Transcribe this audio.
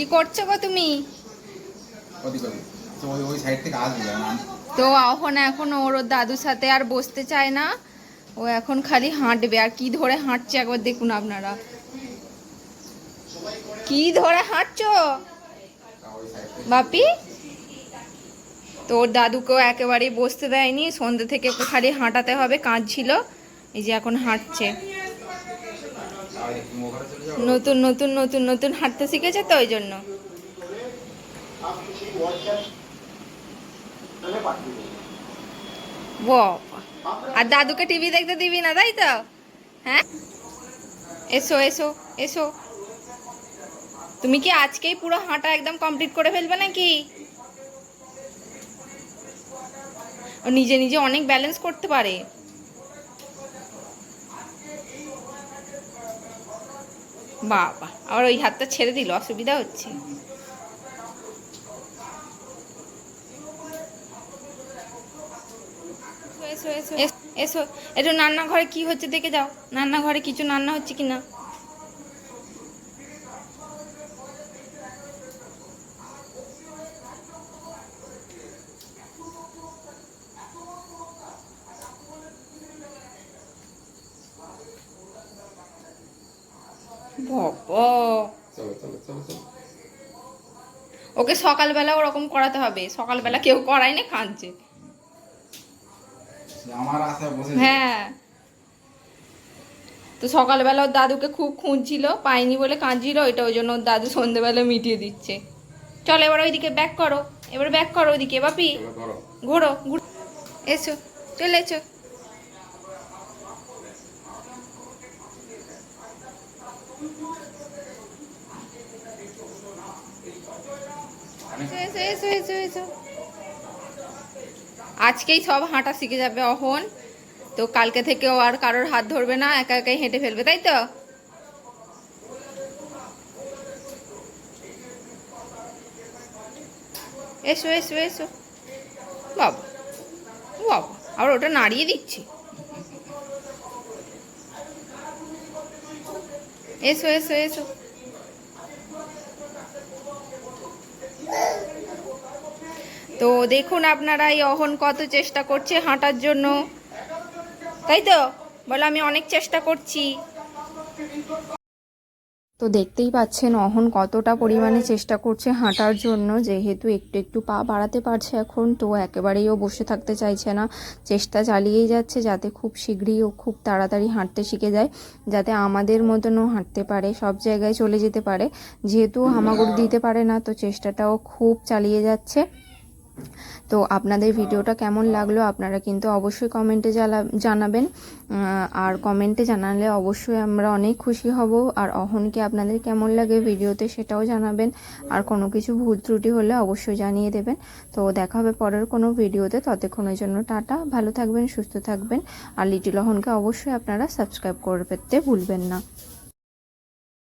কি করছ গো তুমি। তো এখন এখন ওর দাদুর সাথে আর বসতে চায় না। ও এখন খালি হাঁটবে আর কি ধরে হাঁটছে একবার দেখুন আপনারা। কি ধরে হাঁটছো? বাপি? তো ওর দাদুকেও একেবারেই বসতে দেয়নি সন্ধ্যে থেকে খালি হাঁটাতে হবে কাজ ছিল এই যে এখন হাঁটছে তাহলে তুমি ওখানে চলে যাও নতুন নতুন নতুন নতুন হাঁটতে শিখেছে তো ওই জন্য। আর দাদুকে টিভি দেখতে দিবি না, তাই তো? হ্যাঁ? এসো এসো এসো। তুমি কি আজকেই পুরো হাঁটা একদম কমপ্লিট করে ফেলবে নাকি? ও নিজে নিজে অনেক ব্যালেন্স করতে পারে। বাবা আবার ওই হাতটা ছেড়ে দিল অসুবিধা হচ্ছে। এসো এসো এসো। এসো একটু রান্নাঘরে কি হচ্ছে দেখে যাও। রান্নাঘরে কিছু রান্না হচ্ছে কি না বাবা। চলো চলো চলো চলো। ওকে সকালবেলা ওরকম করাতে হবে। সকালবেলা কেউ করায় না কাঁদছে। আমার আশায় বসে হ্যাঁ। তো সকালবেলা ওর দাদুকে খুব খুঁজছিল পাইনি বলে কাঁদছিল ওইটা ওই জন্য ওর দাদু সন্ধেবেলা মিটিয়ে দিচ্ছে। চল এবার ওইদিকে ব্যাক করো। এবার ব্যাক করো ওইদিকে বাপি। ঘোরো ঘুরো। এসো চলে এসো। এসো, এসো, এসো। আজকেই সব হাঁটা শিখে যাবে অহন। তো কালকে থেকে ও আর কারোর হাত ধরবে না একা একাই হেঁটে ফেলবে তাই তো? এসো এসো এসো। বাবা বাবা আর ওটা নাড়িয়ে দিচ্ছি। এসো এসো এসো। তো দেখুন আপনারা এই অহন কত চেষ্টা করছে হাঁটার জন্য। তাই তো? বলে, আমি অনেক চেষ্টা করছি। তো দেখতেই পাচ্ছেন অহন কতটা পরিমাণে চেষ্টা করছে হাঁটার জন্য, যেহেতু একটু একটু পা বাড়াতে পারছে এখন, তো একেবারেই ও বসে থাকতে চাইছে না। চেষ্টা চালিয়েই যাচ্ছে যাতে খুব শীঘ্রই ও খুব তাড়াতাড়ি হাঁটতে শিখে যায়, যাতে আমাদের মতনও হাঁটতে পারে, সব জায়গায় চলে যেতে পারে। যেহেতু হামাগুড়ি দিতে পারে না, তো চেষ্টাটাও খুব চালিয়ে যাচ্ছে। তো আপনাদের ভিডিওটা কেমন লাগল আপনারা কিন্তু অবশ্যই কমেন্টে জানাবেন। আর কমেন্টে জানালে অবশ্যই আমরা অনেক খুশি হব। আর অহনকে আপনাদের কেমন লাগে ভিডিওতে সেটাও জানাবেন। আর কোনো কিছু ভুল ত্রুটি হলে অবশ্যই জানিয়ে দেবেন। তো দেখা হবে পরের কোনো ভিডিওতে। ততক্ষণের জন্য টাটা। ভালো থাকবেন, সুস্থ থাকবেন। আর লিটিল অহনকে অবশ্যই আপনারা সাবস্ক্রাইব করতে ভুলবেন না।